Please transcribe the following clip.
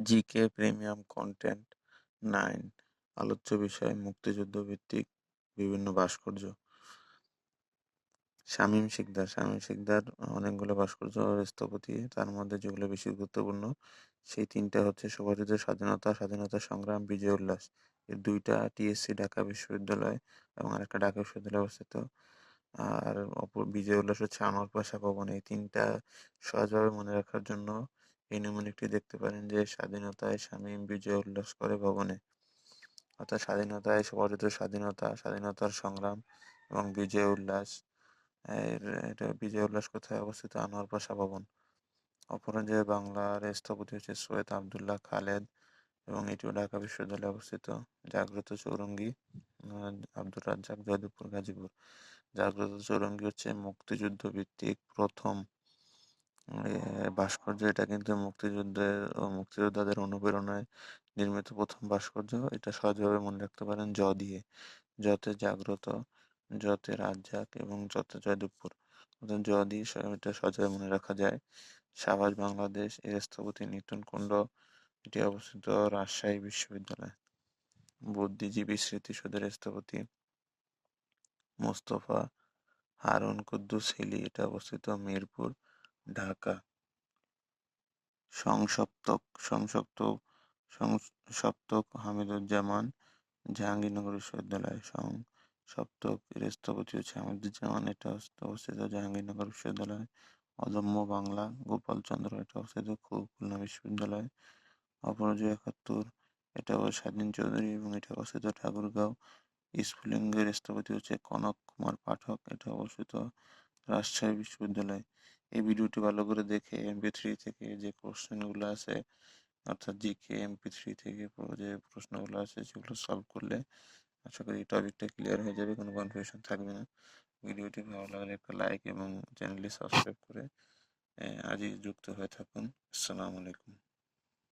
GK premium content nine, আলোচ্য বিষয়, মুক্তিযুদ্ধ ভিত্তিক বিভিন্ন ভাস্কর্য। শামীম শিকদার শামীম শিকদার অনেকগুলো ভাস্কর্য স্থপতি, তার মধ্যে যেগুলো বেশি গুরুত্বপূর্ণ, সেই তিনটা হচ্ছে সুভাষিত স্বাধীনতা স্বাধীনতা সংগ্রাম, বিজয় উল্লাস। এর দুইটা টিএসসি ঢাকা বিশ্ববিদ্যালয় এবং আরেকটা ঢাকা বিশ্ববিদ্যালয়ে অবস্থিত। আর অপর বিজয় উল্লাস হচ্ছে আমার পাশা ভবন। এই তিনটা সহজভাবে মনে রাখার জন্য এই নমুনিকটি দেখতে পারেন যে, স্বাধীনতায় শামীম বিজয় উল্লাস করে ভবনে। অর্থাৎ স্বাধীনতায় সুভাষিত স্বাধীনতা, স্বাধীনতার সংগ্রাম এবং বিজয় উল্লাস এটা বিজয় উল্লাস কোথায় অবস্থিত? আনোয়ার পাশা ভবন। অপরাজে বাংলার স্থপতি হচ্ছে সৈয়দ আবদুল্লাহ খালেদ এবং এটিও ঢাকা বিশ্ববিদ্যালয়ে অবস্থিত। জাগ্রত চৌরঙ্গি আব্দুর রাজ্জাক, জয়দেবপুর, গাজীপুর। জাগ্রত চৌরঙ্গি হচ্ছে মুক্তিযুদ্ধ ভিত্তিক প্রথম ভাস্কর্য এটা কিন্তু মুক্তিযুদ্ধের মুক্তিযোদ্ধাদের অনুপ্রেরণায় নির্মিত প্রথম ভাস্কর্য। এটা সহজভাবে মনে রাখতে পারেন জ দিয়ে। যতে জাগ্রত, যতে রাজ্জাক এবং যত জয়দেবপুর। জ দিয়ে এটা সহজভাবে মনে রাখা যায়। সাভার বাংলাদেশ এর স্থপতি নিতুন কুণ্ড, এটি অবস্থিত রাজশাহী বিশ্ববিদ্যালয়। বুদ্ধিজীবী স্মৃতিসৌধের স্থপতি মোস্তফা হারুন কুদ্দুস হিলি, এটা অবস্থিত মিরপুর। ঢাকা। সংসপ্তক সংসপ্তক সংসপ্তক হামিদুজ্জামান, জাহাঙ্গীরনগর বিশ্ববিদ্যালয়। সংসপ্তক এর স্থপতি হচ্ছে হামিদুজ্জামান। এটা অবস্থিত জাহাঙ্গীরনগর বিশ্ববিদ্যালয়। অদম্য বাংলা, গোপালচন্দ্র। এটা অবস্থিত খুলনা বিশ্ববিদ্যালয়। অপরাজয় একাত্তর। এটা স্বাধীন চৌধুরী এবং এটা অবস্থিত ঠাকুরগাঁও। স্ফুলিঙ্গের স্থপতি হচ্ছে কনক কুমার পাঠক। এটা অবস্থিত রাজশাহী বিশ্ববিদ্যালয়। এই ভিডিওটি ভালো করে দেখে এমপি থ্রি থেকে যে কোশ্চেনগুলো আছে, অর্থাৎ জিকে এমপি থ্রি থেকে যে প্রশ্নগুলো আছে, সেগুলো সলভ করলে আশা করি টপিকটা ক্লিয়ার হয়ে যাবে, কোনো কনফিউশন থাকবে না। ভিডিওটি ভালো লাগলে একটা লাইক এবং চ্যানেলটি সাবস্ক্রাইব করে আজই যুক্ত হয়ে থাকুন। আসসালামু আলাইকুম।